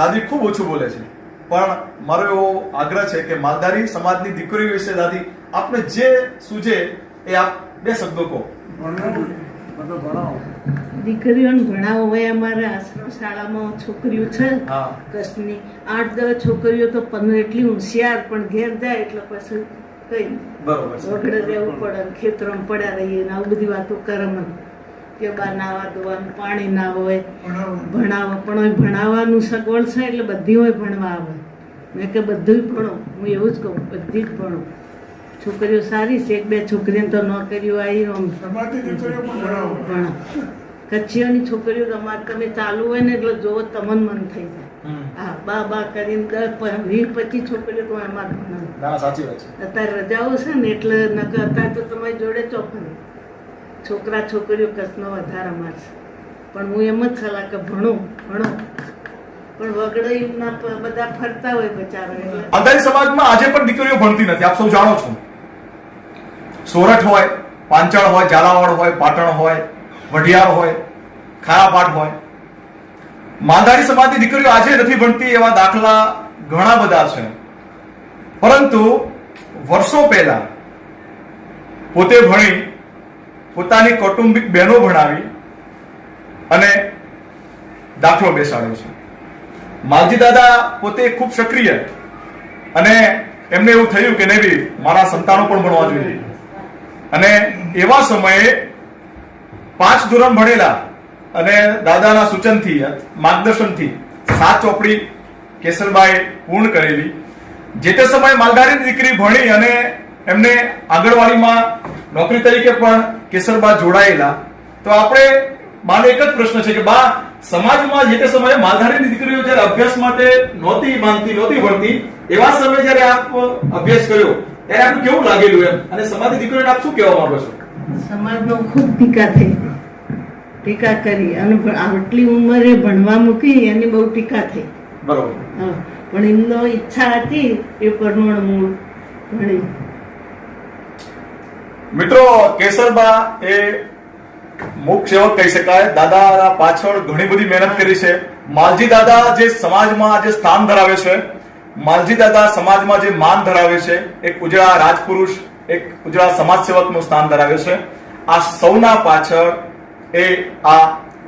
દાદી ખૂબ ઓછું બોલે છે. પણ મારો એવો આગ્રહ છે કે માલધારી સમાજની દીકરીઓ વિશે દાદી આપને જે સૂજે એ આપ બે શબ્દો કહો. દીકરીઓને ભણાવો હોય અમારે આશ્રમ શાળામાં છોકરીઓ છે. કચ્છની આઠ દસ છોકરીઓ તો પંદર એટલી હોશિયાર પણ ઘેર જાય એટલે પછી કઈ બરોબર વગડે રહેવું પડે ખેતરમાં પડ્યા રહીએ ને આવું બધી વાતો કરે મને કે બા નાવા ધોવાનું પાણી ના હોય ભણાવો. પણ ભણાવવાનું સગવડ છે એટલે બધી હોય ભણવા આવે. મેં કે બધું ભણો. હું એવું જ કહું બધી જ ભણો. છોકરીઓ સારી છે એક બે છોકરીને તો નોકરીઓ આવી ભણો કચ્છીઓની છોકરીઓ તમારે તમે ચાલુ હોય ને એટલે જોવો તમને મન થઈ જાય. હા બા બા કરીને દસ વીસ પચીસ છોકરીઓ તો અમારે ભણાવે. ના સાચી વાત છે. અત્યારે રજાઓ છે ને એટલે નકર અત્યારે તો તમારી જોડે ચોખણ છોકરા છોકરીઓ કચ્છનો વધારે મારશે. પણ હું એમ જ સલાહ કે ભણો ભણો. પણ વગડયુગના બધા ફરતા હોય બચારા. એટલે સમાજમાં આજે પણ દીકરીઓ ભણતી નથી. આપ સૌ જાણો છો. સોરઠ હોય, પાંચળ હોય, ઝાલાવાડ હોય, પાટણ હોય, વઢિયાર હોય, ખારાપાટ હોય. માધારી સમાજની દીકરીઓ આજે નથી ભણતી એવા દાખલા ઘણા બધા છે. પરંતુ વર્ષો પહેલા પોતે ભણી પોતાની કૌટુંબિક બહેનો ભણાવી અને દાખલો બેસાડ્યો છે. માલજી દાદા પોતે ખૂબ સક્રિય અને એમને એવું થયું કે નહીં ભઈ, મારા સંતાનો પણ ભણવા જોઈએ. અને એવા સમયે પાંચ ધોરણ ભણેલા અને દાદાના સૂચનથી માર્ગદર્શનથી સાત ચોપડી કેસરબાઈ પૂર્ણ કરેલી. જે તે સમયે માલધારી દીકરી ભણી અને એમને આંગણવાડીમાં નોકરી તરીકે પણ કેસરબા જોડાયેલા તો આપણે બાનો એક જ પ્રશ્ન છે કે બા સમાજમાં જે તે સમયે માલધારીની દીકરીઓ જ્યારે અભ્યાસ માટે નહોતી માનતી નહોતી ભણતી એવા સમયે જ્યારે આપ અભ્યાસ કર્યો ત્યારે આપને કેવું લાગેલું એમ? અને સમાજની દીકરીઓને આપ શું કહેવા માંગો છો? સમાજનો ખૂબ ટીકા થઈ ટીકા કરી અને આટલી ઉંમરે ભણવા મૂકી એની બહુ ટીકા થઈ. બરોબર. પણ એમનો ઈચ્છા હતી એ પરમાણ મૂળ ભણી. મિત્રો કેસરબા એ મુખ સેવક કહી શકાય. દાદા પાછળ ઘણી બધી મહેનત કરી છે. માલજી દાદા જે સમાજમાં જે સ્થાન ધરાવે છે માલજી દાદા સમાજમાં જે માન ધરાવે છે એક ઉજળા રાજપુરુષ એક ઉજળા સમાજ સેવકનું સ્થાન ધરાવે છે. આ સૌના પાછળ એ આ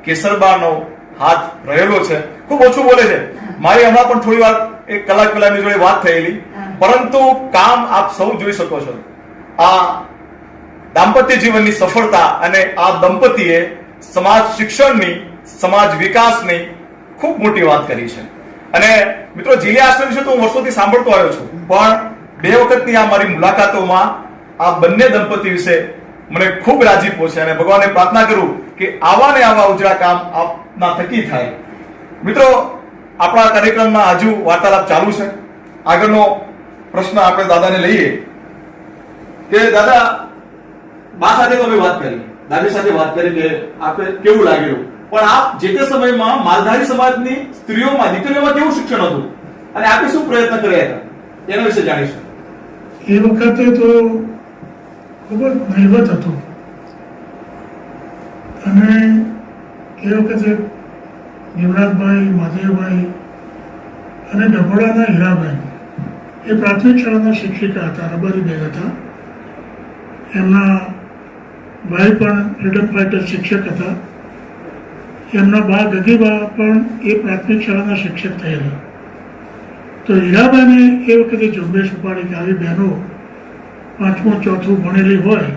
કેસરબાનો હાથ રહેલો છે. ખૂબ ઓછું બોલે છે. મારી હમણાં પણ થોડી વાર એક કલાક પહેલાની જોડે વાત થયેલી. પરંતુ કામ આપ સૌ જોઈ શકો છો. આ દાંપત્ય જીવનની સફળતા અને આ દંપતીએ સમાજ શિક્ષણની, સમાજ વિકાસની ખૂબ મોટી વાત કરી છે. અને મિત્રો જીલી આશ્રમ વિશે તો હું વર્ષોથી સાંભળતો આવ્યો છું. પણ બે વખતની આ મારી મુલાકાતોમાં આ બંને દંપતી વિશે મને ખૂબ રાજીપો છે અને ભગવાનને પ્રાર્થના કરું કે આવા ને આવા ઉજળા કામ આપના થકી થાય. મિત્રો, આપણા કાર્યક્રમમાં હજુ વાર્તાલાપ ચાલુ છે. આગળનો પ્રશ્ન આપણે દાદાને લઈએ. કે દાદા બા સાથે તમે વાત કરી. દાદી સાથે વાત કરી કે આપે કેવું લાગ્યું? પણ આપ જે તે સમયમાં માલધારી સમાજની સ્ત્રીઓમાં, દીકરીઓમાં કેવું શિક્ષણ હતું? અને આપે શું પ્રયત્ન કર્યા હતા? એના વિશે જાણીશું. એ વખતે તો ખૂબ જ નહીવત હતું. અને એ વખતે યુવરાજભાઈ માધવભાઈ અને ડભોડાના હીરાભાઈ એ પ્રાથમિક શાળાના શિક્ષિકા હતા રબારી બેગ હતા. એમના ભાઈ પણ ફ્રીડમ ફાઇટર શિક્ષક હતા. એમના બા ગગીબા પણ એ પ્રાથમિક શાળાના શિક્ષક થયેલા. તો હીરાબાને એ વખતે ઝુંબેશ ઉપાડી કે આવી બહેનો પાંચમું, ચોથું ભણેલી હોય,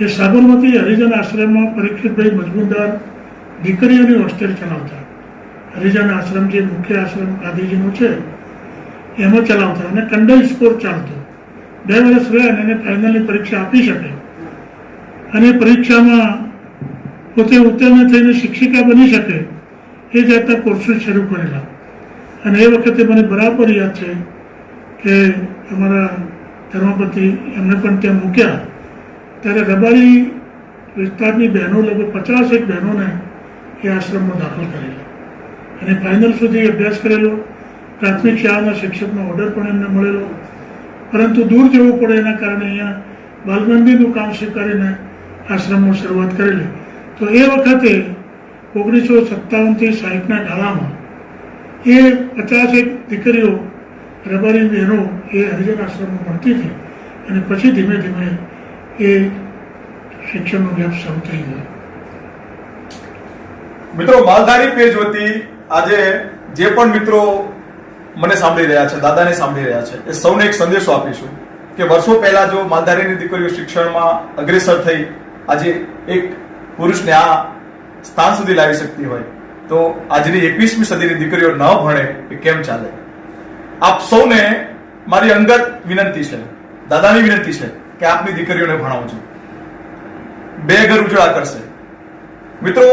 એ સાબરમતી હરિજન આશ્રમમાં પરીક્ષિતભાઈ મજમુદાર દીકરીઓની હોસ્ટેલ ચલાવતા. હરિજન આશ્રમ જે મુખ્ય આશ્રમ ગાંધીજીનો છે, એમાં ચલાવતા અને કંડલ સ્કોર ચાલતો. બે વર્ષ રહ્યા અને ફાઇનલની પરીક્ષા આપી શકે. અને પરીક્ષામાં પોતે ઉત્તીર્ણ થઈને શિક્ષિકા બની શકે એ જાતના કોર્સો શરૂ કરેલા. અને એ વખતે મને બરાબર યાદ છે કે અમારા ધર્મપતિ એમને પણ ત્યાં મૂક્યા. ત્યારે રબારી વિસ્તારની બહેનો લગભગ પચાસેક બહેનોને એ આશ્રમમાં દાખલ કરેલા. અને ફાઇનલ સુધી અભ્યાસ કરેલો. પ્રાથમિક શાળાના શિક્ષકનો ઓર્ડર પણ એમને મળેલો. પરંતુ દૂર જવું પડે એના કારણે અહીંયા બાલમંદિરનું કામ સ્વીકારીને આશ્રમમાં શરૂઆત કરેલી. તો એ વખતે ઓગણીસો સત્તાવનથી સાહીઠના ગાળામાં એ પચાસેક દીકરીઓ, રબારી બહેનો એ હરિજન આશ્રમમાં ભણતી હતી અને પછી ધીમે ધીમે એ શિક્ષણનો વ્યાપ શરૂ થઈ ગયો. મિત્રો, માલધારી પેજ વતી આજે જે પણ મિત્રો મને સાંભળી રહ્યા છે, દાદાને સાંભળી રહ્યા છે, એ સૌને એક સંદેશો આપીશું કે વર્ષો પહેલા જો માલધારીની દીકરીઓ શિક્ષણમાં અગ્રેસર થઈ આજે એક પુરુષને આ સ્થાન સુધી લાવી શકતી હોય. તો આજની એકવીસમી સદીની દીકરીઓ ન ભણે એ કેમ ચાલે? આપ સૌને મારી અંગત વિનંતી છે, દાદાની વિનંતી છે કે આપની દીકરીઓને ભણાવજો. બે ઘર ઉજળા કરશે. મિત્રો,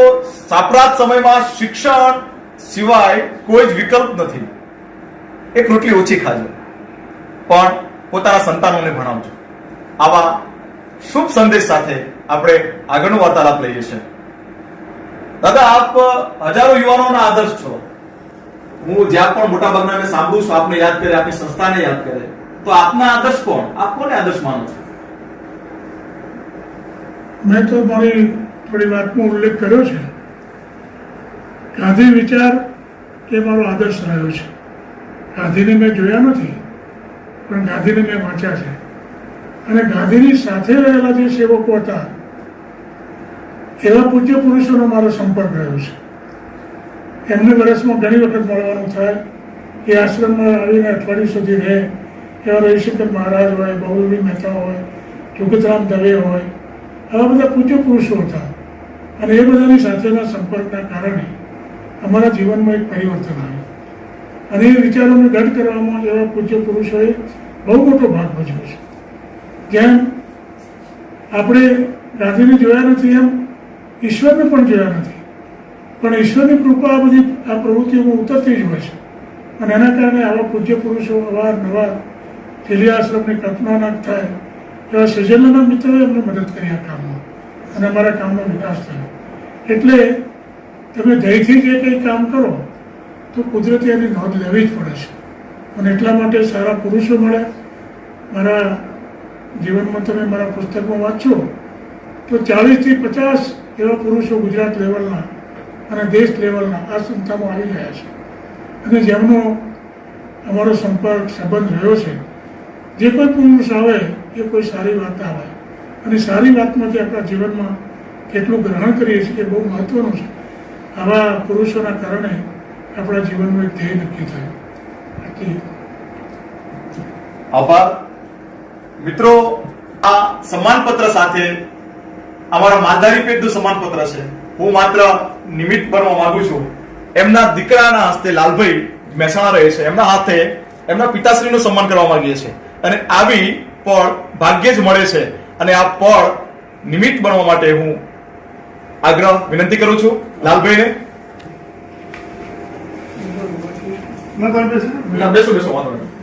સાપરાત સમયમાં શિક્ષણ સિવાય કોઈ જ વિકલ્પ નથી. એક રોટલી ઓછી ખાજો, પણ પોતાના સંતાનોને ભણાવજો. આવા શુભ સંદેશ સાથે આપણે આગળનો વાર્તાલાપ લઈએ છીએ. દાદા, આપ હજારો યુવાનોના આદર્શ છો. હું જ્યાં પણ મોટા ભાગના સાંભળું છું, આપને યાદ કરે, આપની સંસ્થાને યાદ કરે. તો આપના આદર્શ કોણ? આપ કોને આદર્શ માનો છો? મેં તો મારી થોડી વાતનો ઉલ્લેખ કર્યો છે. ગાંધી વિચાર એ મારો આદર્શ રહ્યો છે. ગાંધીને મેં જોયા નથી, પણ ગાંધીને મેં વાંચ્યા છે. અને ગાંધીની સાથે રહેલા જે સેવકો હતા એવા પૂજ્ય પુરુષોનો મારો સંપર્ક રહ્યો છે. એમને વર્ષમાં ઘણી વખત મળવાનું થાય, એ આશ્રમમાં આવીને અઠવાડિયું સુધી રહે, એવા રવિશંકર મહારાજ હોય બહુલવી મહેતા હોય, જુગતરામ દવે હોય, આવા બધા પૂજ્ય પુરુષો હતા. અને એ બધાની સાથેના સંપર્કના કારણે અમારા જીવનમાં એક પરિવર્તન આવ્યું. અને એ વિચારોને દઢ કરવામાં એવા પૂજ્ય પુરુષોએ બહુ મોટો ભાગ ભજવ્યો છે. જેમ આપણે ગાંધીને જોયા નથી એમ ઈશ્વરને પણ જોયા નથી. પણ ઈશ્વરની કૃપા આ બધી આ પ્રવૃત્તિઓમાં ઉતરતી જ હોય છે. અને એના કારણે આવા પૂજ્ય પુરુષો અવારનવાર થેલી આશ્રમની કલ્પના ના થાય. એવા સજ્જનોના મિત્રોએ અમને મદદ કરી આ કામમાં. અને અમારા કામનો વિકાસ થયો. એટલે તમે દહીંથી જે કંઈ કામ કરો, તો કુદરતી એની નોંધ લેવી જ પડે છે. અને એટલા માટે સારા પુરુષો મળે મારા જીવનમાં તમે મારા પુસ્તકમાં વાંચો, તો ચાલીસથી પચાસ એવા પુરુષો ગુજરાત લેવલના અને દેશ લેવલના આ સંસ્થામાં આવી ગયા છે. અને જેમનો અમારો સંપર્ક, સંબંધ રહ્યો છે, જે કોઈ પુરુષ આવે, એ કોઈ સારી વાત આવે અને સારી વાતમાંથી આપણા જીવનમાં કેટલું ગ્રહણ કરીએ છીએ, એ બહુ મહત્વનું છે. આવા પુરુષોના કારણે આપણા જીવનનું એક ધ્યેય નક્કી થયું. આભાર. મિત્રો, આ સન્માનપત્ર સાથે અમારા માલધારી પેટનું સન્માનપત્ર છે. હું માત્ર નિમિત્ત બનવા માંગુ છું. એમના દીકરાના હસ્તે લાલભાઈ મહેસાણા રહે છે. એમના હાથે એમના પિતાશ્રીનું સન્માન કરવા માંગીએ છીએ. અને આવી પળ ભાગ્યે જ મળે છે. અને આ પળ નિમિત્ત બનવા માટે હું આગ્રહ વિનંતી કરું છું. લાલભાઈને. બેસું? બેસો, વાંધો